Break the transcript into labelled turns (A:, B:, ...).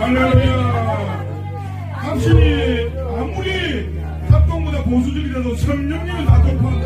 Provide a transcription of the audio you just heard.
A: 할렐루야. 당신이 아무리 합동보다 보수적이라도 성령님을 다 돌파하는